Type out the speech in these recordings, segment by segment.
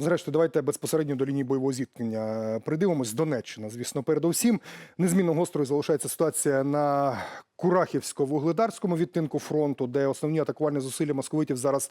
Зрештою, давайте безпосередньо до лінії бойового зіткнення придивимось. Донеччина, звісно, передовсім. Незмінно гострою залишається ситуація на Курахівсько-Вугледарському відтинку фронту, де основні атакувальні зусилля московитів зараз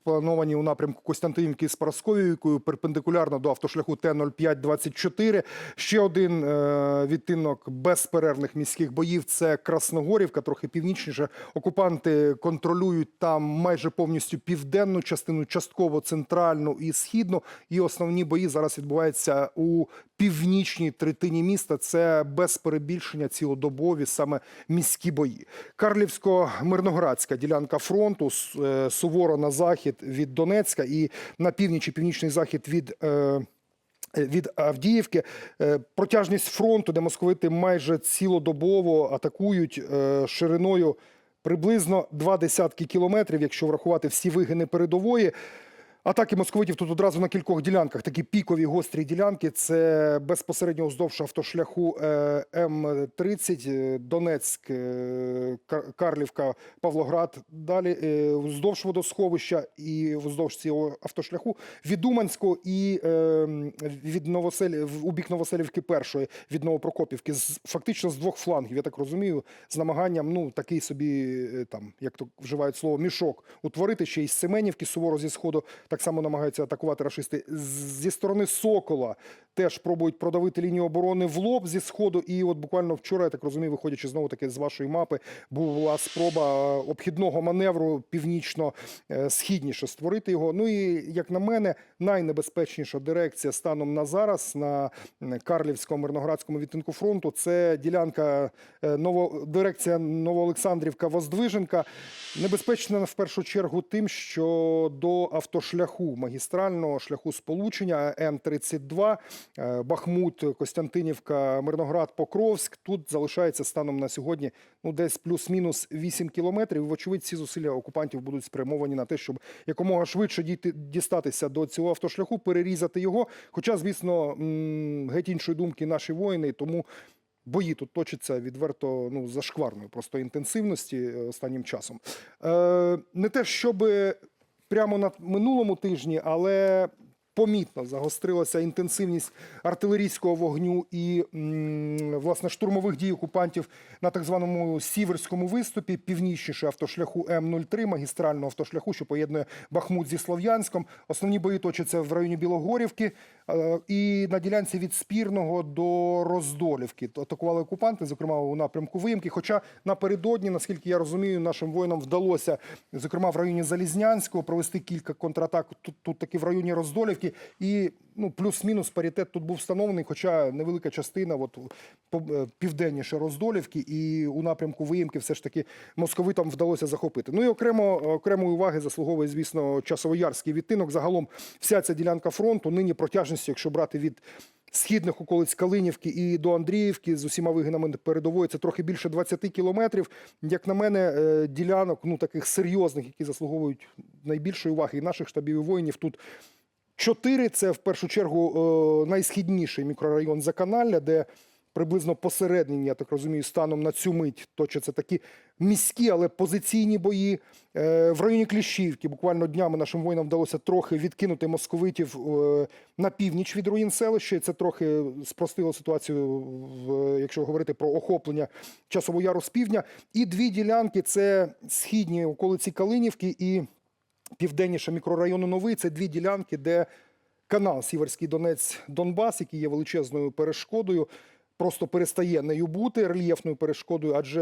сплановані у напрямку Костянтинівки з Парасковівкою, перпендикулярно до автошляху Т-0524. Ще один е, відтинок безперервних міських боїв – це Красногорівка, трохи північніше. Окупанти контролюють там майже повністю південну частину, частково центральну і східну. І основні бої зараз відбуваються у північній третині міста. Це без перебільшення цілодобові саме міські бої. Карлівсько-мирноградська ділянка фронту е, суворо на захід від Донецька і на північ і північний захід від. е, від Авдіївки Е, протяжність фронту, де московити майже цілодобово атакують шириною приблизно два десятки кілометрів, якщо врахувати всі вигини передової. Атаки московитів тут одразу на кількох ділянках. Такі пікові гострі ділянки. Це безпосередньо вздовж автошляху е, М-30, е, Донецьк, е, Карлівка, Павлоград. Далі вздовж водосховища і вздовж цього автошляху від Уманського і від Новосель... у бік Новоселівки першої від Новопрокопівки. Фактично з двох флангів, я так розумію, з намаганням, ну такий собі там, як то вживають слово, мішок утворити ще із Семенівки, суворо зі сходу так само намагаються атакувати рашисти. Зі сторони Сокола теж пробують продавити лінію оборони в лоб зі сходу. І от буквально вчора, я так розумію, виходячи знову таки з вашої мапи, була спроба е, обхідного маневру північно-східніше створити його. Ну і як на мене, найнебезпечніша дирекція станом на зараз на Карлівському мирноградському відтинку фронту. Це ділянка е, ново дирекція Новоолександрівка-Воздвиженка. Небезпечна в першу чергу тим, що до автошляху магістрального шляху сполучення М32 е, Бахмут, Костянтинівка, Мирноград, Покровськ. Тут залишається станом на сьогодні ну десь плюс-мінус 8 кілометрів. Вочевидь, ці зусилля окупантів будуть спрямовані на те, щоб якомога швидше дійти дістатися до цього автошляху, перерізати його. Хоча, звісно, геть іншої думки наші воїни, тому. Бої тут точаться відверто ну, зашкварною просто інтенсивності е, останнім часом. Е, не те, щоб прямо на минулому тижні, але помітно загострилася інтенсивність артилерійського вогню і власне штурмових дій окупантів на так званому сіверському виступі, північніше автошляху М03, магістрального автошляху, що поєднує Бахмут зі Слов'янськом. Основні бої точаться в районі Білогорівки і на ділянці від Спірного до Роздолівки. Атакували окупанти, зокрема у напрямку Виїмки. Хоча напередодні, наскільки я розумію, нашим воїнам вдалося, зокрема в районі Залізнянського, провести кілька контратак тут, тут таки в районі Роздолівки. І ну, плюс-мінус паритет тут був встановлений, хоча невелика частина, от е, південніше Роздолівки, і у напрямку Виїмки все ж таки московитам вдалося захопити. Ну і окремо окремої уваги заслуговує, звісно, часовоярський відтинок. Загалом вся ця ділянка фронту нині протяжністю, якщо брати від східних околиць Калинівки і до Андріївки з усіма вигинами передової, це трохи більше 20 кілометрів. Як на мене, е, ділянок ну таких серйозних, які заслуговують найбільшої уваги і наших штабів і воїнів тут. Чотири це в першу чергу е, найсхідніший мікрорайон Заканалля, де приблизно посередині, я так розумію, станом на цю мить точаться такі міські, але позиційні бої. Е, В районі Кліщівки буквально днями нашим воїнам вдалося трохи відкинути московитів е, на північ від руїн селища. Це трохи спростило ситуацію, якщо говорити про охоплення часового яру з півдня. І дві ділянки це східні околиці Калинівки і південніше мікрорайону Новий. Це дві ділянки, де канал Сіверський Донець Донбас, який є величезною перешкодою, просто перестає нею бути рельєфною перешкодою, адже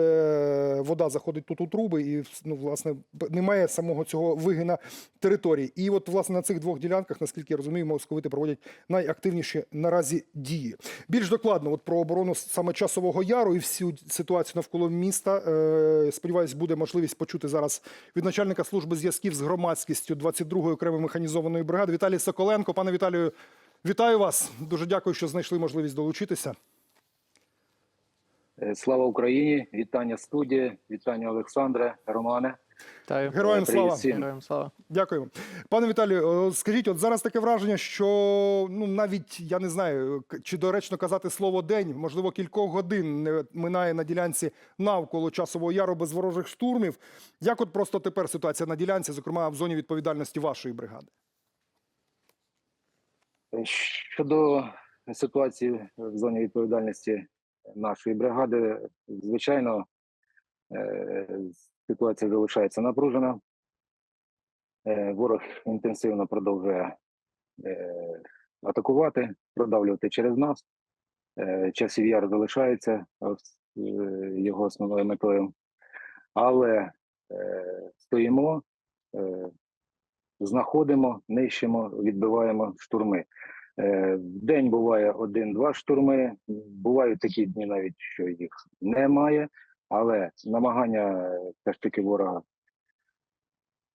вода заходить тут у труби, і ну, власне немає самого цього вигина території. І от власне на цих двох ділянках, наскільки я розумію, московити проводять найактивніші наразі дії. Більш докладно, от про оборону саме часового яру і всю ситуацію навколо міста. Е, сподіваюсь, буде можливість почути зараз від начальника служби зв'язків з громадськістю 22-ї окремої механізованої бригади Віталій Соколенко. Пане Віталію, вітаю вас. Дуже дякую, що знайшли можливість долучитися. Е, Слава Україні! Вітання студії, вітання Олександре, Романе. Вітаю. Героям слава. Героям слава. Дякую. Пане Віталію, е, скажіть, от зараз таке враження, що ну навіть я не знаю, чи доречно казати слово день, можливо, кількох годин не минає на ділянці навколо часового яру без ворожих штурмів. Як от просто тепер ситуація на ділянці, зокрема в зоні відповідальності вашої бригади? Щодо ситуації в зоні відповідальності нашої бригади, звичайно, е, ситуація залишається напружена. Е, Ворог інтенсивно продовжує е, атакувати, продавлювати через нас. Часів яр залишається його основною метою. Але стоїмо, знаходимо, нищимо, відбиваємо штурми. Е, В день буває один-два штурми. Бувають такі дні, навіть що їх немає, але намагання е, все ж таки ворога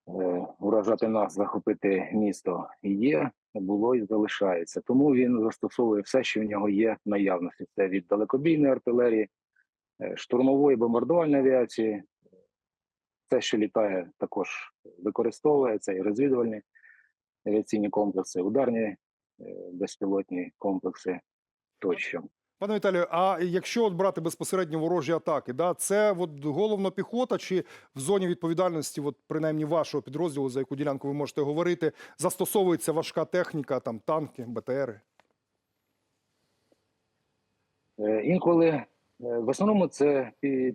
е, уражати нас, захопити місто є, було і залишається. Тому він застосовує все, що в нього є в наявності. Це від далекобійної артилерії, штурмової бомбардувальної авіації. Все, що літає, також використовує це і розвідувальні авіаційні комплекси, ударні безпілотні комплекси тощо. Пане Віталію, а якщо от брати безпосередньо ворожі атаки, да, це от головно піхота, чи в зоні відповідальності, от принаймні вашого підрозділу, за яку ділянку ви можете говорити, застосовується важка техніка, там танки, БТРи? Е, Інколи е, в основному це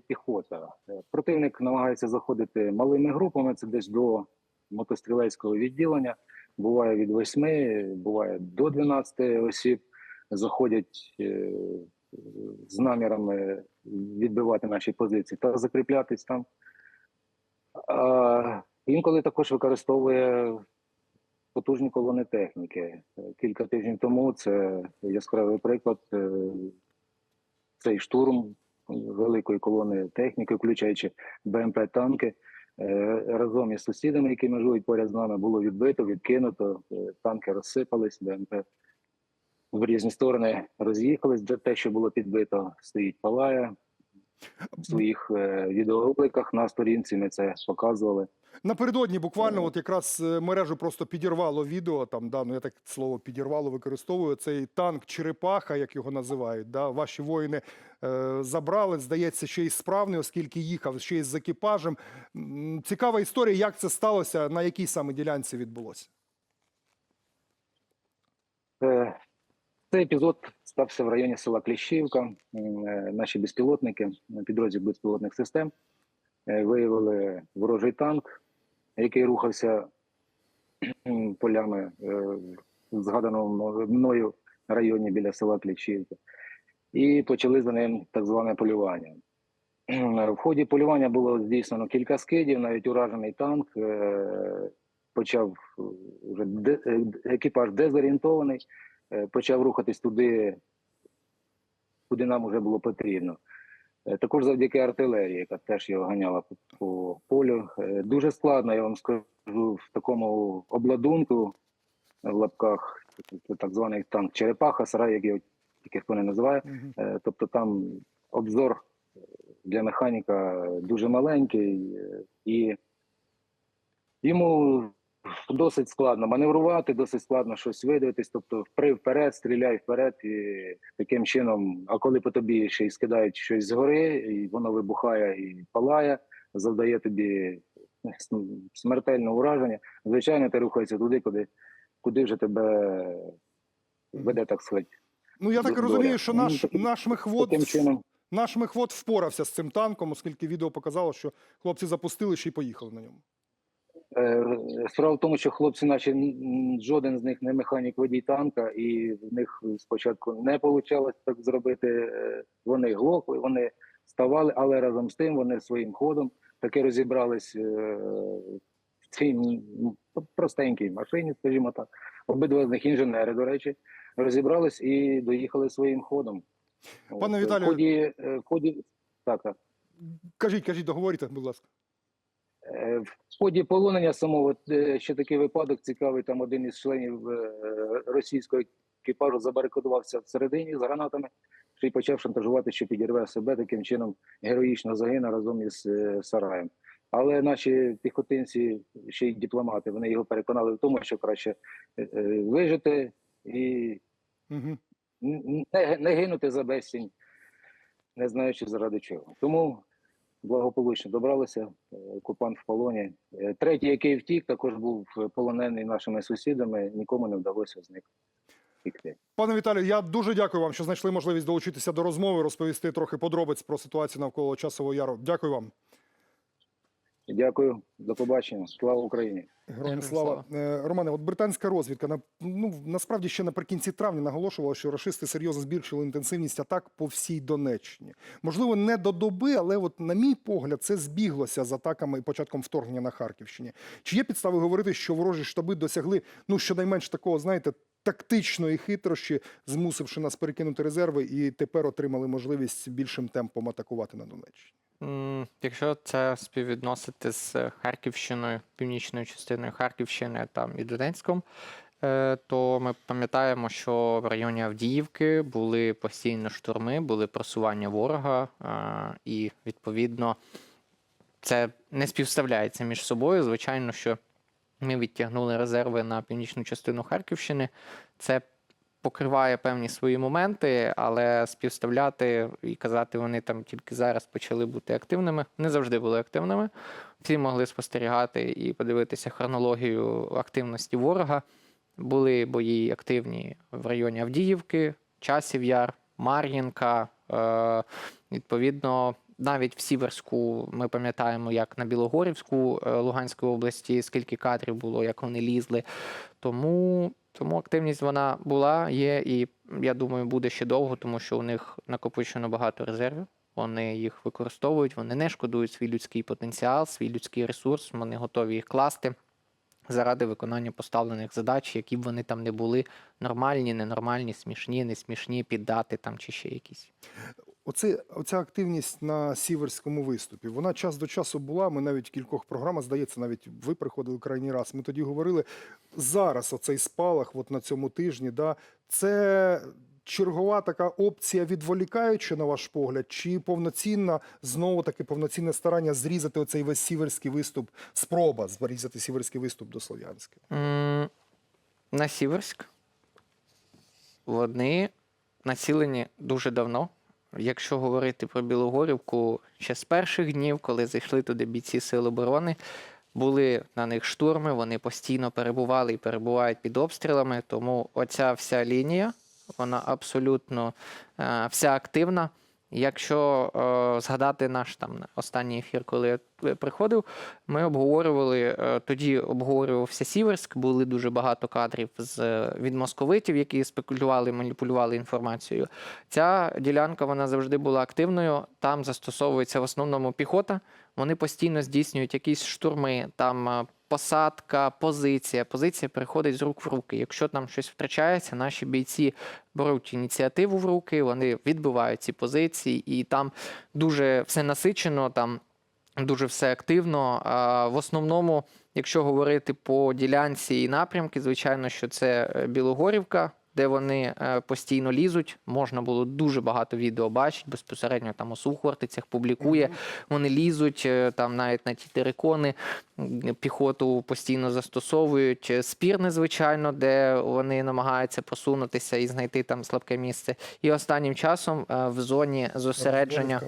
піхота. Е, Противник намагається заходити малими групами, це десь до мотострілецького відділення. Буває від 8, буває до 12 осіб. Заходять е, з намірами відбивати наші позиції та закріплятись там. А інколи також використовує потужні колони техніки. Кілька тижнів тому це яскравий приклад. е, цей штурм великої колони техніки, включаючи БМП танки. Е, Разом із сусідами, які межують поряд з нами, було відбито, відкинуто. е, Танки розсипались, БМП в різні сторони роз'їхались. Те, що було підбито, стоїть палає. В своїх е, відеороликах на сторінці ми це показували. Напередодні буквально, от якраз е, мережу просто підірвало відео. Там да, ну я так слово підірвало використовую. Цей танк Черепаха, як його називають. Да, ваші воїни е, забрали. Здається, ще й справний, оскільки їхав ще й з екіпажем. Цікава історія, як це сталося, на якій саме ділянці відбулося. Е, Цей епізод стався в районі села Кліщівка. Е, Наші безпілотники, е, підрозділ безпілотних систем, е, виявили ворожий танк, який рухався полями в згаданому мною районі біля села Кліщівка. І почали за ним так зване полювання. В ході полювання було здійснено кілька скидів, навіть уражений танк. Почав вже екіпаж дезорієнтований почав рухатись туди, куди нам вже було потрібно. Е, Також завдяки артилерії, яка теж його ганяла по, по полю. Е, Дуже складно, я вам скажу, в такому обладунку в лапках, так званий танк Черепаха, сарай, як його тільки хто не називає. Е, Тобто там обзор для механіка дуже маленький, і йому досить складно маневрувати, досить складно щось видивитись. Тобто, впри вперед, стріляй вперед, і таким чином, а коли по тобі ще й скидають щось згори, і воно вибухає і палає, завдає тобі ну, смертельне ураження. Звичайно, ти рухаєшся туди, куди, куди вже тебе веде, так сказати. Ну я так Доля. розумію, що Ну, наш, наш мехвод. Наш мехвод впорався з цим танком, оскільки відео показало, що хлопці запустили ще й поїхали на ньому. Е, Справа в тому, що хлопці наші жоден з них не механік водій танка, і в них спочатку не вийшло так зробити. Е, Вони глохли, вони ставали, але разом з тим вони своїм ходом таки розібрались е, в цій простенькій машині, скажімо так. Обидва з них інженери, до речі, розібрались і доїхали своїм ходом. Пане Віталію- в ході, в ході так, так. Кажіть, кажіть, договорите, будь ласка. Е, В ході полонення самого е, ще такий випадок цікавий. Там один із членів е, російського екіпажу забарикадувався всередині з гранатами, й почав шантажувати, що підірве себе таким чином героїчно загине разом із сараєм. Але наші піхотинці, ще й дипломати, вони його переконали в тому, що краще вижити і Угу. не, не гинути за безцінь, не знаючи заради чого. Тому благополучно добралися. е, Окупант в полоні. Е, Третій, який втік, також був полонений нашими сусідами. Нікому не вдалося зникнути. Пане Віталію, я дуже дякую вам, що знайшли можливість долучитися до розмови, розповісти трохи подробиць про ситуацію навколо часового яру. Дякую вам. Дякую, до побачення. Слава Україні! Героям слава. Е, Романе, от британська розвідка на ну насправді ще наприкінці травня наголошувала, що рашисти серйозно збільшили інтенсивність атак по всій Донеччині. Можливо, не до доби, але от на мій погляд, це збіглося з атаками і початком вторгнення на Харківщині. Чи є підстави говорити, що ворожі штаби досягли ну щонайменш такого, знаєте, тактичної хитрощі, змусивши нас перекинути резерви, і тепер отримали можливість більшим темпом атакувати на Донеччині? Якщо це співвідносити з Харківщиною, північною частиною Харківщини там і Донецьком, е, то ми пам'ятаємо, що в районі Авдіївки були постійно штурми, були просування ворога, е, і відповідно це не співставляється між собою. Звичайно, що ми відтягнули резерви на північну частину Харківщини. Це покриває певні свої моменти, але співставляти і казати, вони там тільки зараз почали бути активними, не завжди були активними. Всі могли спостерігати і подивитися хронологію активності ворога. Були бої активні в районі Авдіївки, Часів Яр, Мар'їнка. Е, відповідно, навіть в Сіверську ми пам'ятаємо, як на Білогорівську е, Луганської області, скільки кадрів було, як вони лізли. Тому, тому активність вона була, є, і я думаю, буде ще довго, тому що у них накопичено багато резервів. Вони їх використовують, вони не шкодують свій людський потенціал, свій людський ресурс, вони готові їх класти заради виконання поставлених задач, які б вони там не були нормальні, ненормальні, смішні, не смішні, піддати там чи ще якісь. Оце, оця активність на сіверському виступі, вона час до часу була. Ми навіть в кількох програмах, здається, навіть ви приходили крайній раз. Ми тоді говорили. Зараз оцей спалах, от на цьому тижні, да, це чергова така опція відволікаюча, на ваш погляд, чи повноцінна, знову таки повноцінне старання зрізати оцей весь сіверський виступ, спроба зрізати сіверський виступ до Слов'янська? На Сіверськ вони націлені дуже давно. Якщо говорити про Білогорівку, ще з перших днів, коли зайшли туди бійці Сил оборони, були на них штурми, вони постійно перебували і перебувають під обстрілами. Тому оця вся лінія, вона абсолютно е, вся активна. Якщо е, згадати наш там останній ефір, коли я приходив, ми обговорювали е, тоді обговорювався Сіверськ. Були дуже багато кадрів з е, від московитів, які спекулювали, маніпулювали інформацією. Ця ділянка вона завжди була активною. Там застосовується в основному піхота. Вони постійно здійснюють якісь штурми. Там е, посадка, позиція. Позиція переходить з рук в руки. Якщо там щось втрачається, наші бійці беруть ініціативу в руки, вони відбивають ці позиції, і там дуже все насичено. Там дуже все активно. А в основному, якщо говорити по ділянці і напрямки, звичайно, що це е, Білогорівка. Де вони е, постійно лізуть, можна було дуже багато відео бачити. Безпосередньо там у Сухортицях публікує. Вони лізуть е, там навіть на ті терикони, піхоту постійно застосовують. Е, Спірне, звичайно, де вони намагаються просунутися і знайти там слабке місце. І останнім часом в зоні зосередження.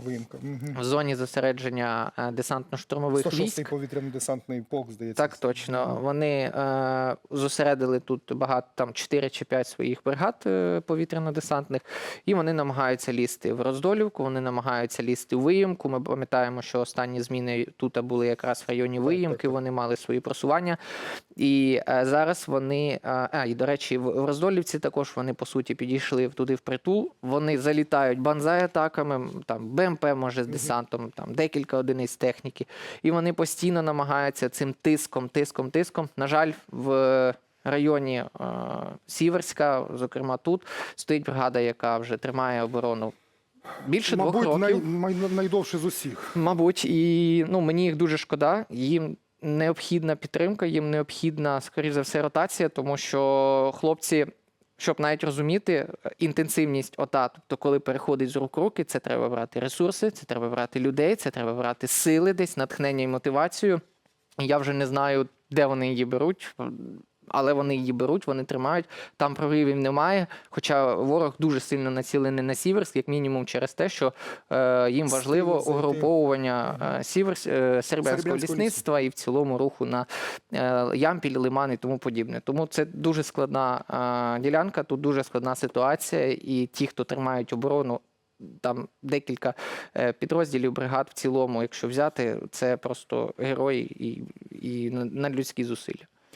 В зоні зосередження десантно-штурмових 106-й військ. повітряно-десантний полк, здається. Так, точно. Вони е, зосередили тут багато там 4 чи 5 своїх бригад е, повітряно-десантних, і вони намагаються лізти в Роздолівку, вони намагаються лізти в Виїмку. Ми пам'ятаємо, що останні зміни тут були якраз в районі Виїмки, вони мали свої просування. І е, зараз вони. е, а, і до речі, в, в Роздолівці також вони по суті підійшли туди в притул. Вони залітають банзай-атаками, там БМП може з десантом, там декілька одиниць техніки. І вони постійно намагаються цим тиском, тиском, тиском. На жаль, в районі е, Сіверська, зокрема тут, стоїть бригада, яка вже тримає оборону більше двох Мабуть, років. най, най- найдовше з усіх. Мабуть, і ну мені їх дуже шкода. Їм необхідна підтримка, їм необхідна, скоріш за все, ротація, тому що хлопці, щоб навіть розуміти інтенсивність ОТА, тобто, коли переходить з рук руки, це треба брати ресурси, це треба брати людей, це треба брати сили десь, натхнення і мотивацію. Я вже не знаю, де вони її беруть. Але вони її беруть, вони тримають. Там проривів немає. Хоча ворог дуже сильно націлений на Сіверськ, як мінімум, через те, що е, їм важливо угруповування е, Сіверс, е, сербянського Сербянського лісництва і в цілому руху на е, Ямпіль, Лиман і тому подібне. Тому це дуже складна е, ділянка, тут дуже складна ситуація, і ті, хто тримають оборону. Там декілька е, підрозділів бригад в цілому, якщо взяти, це просто герої і, і надлюдські зусилля.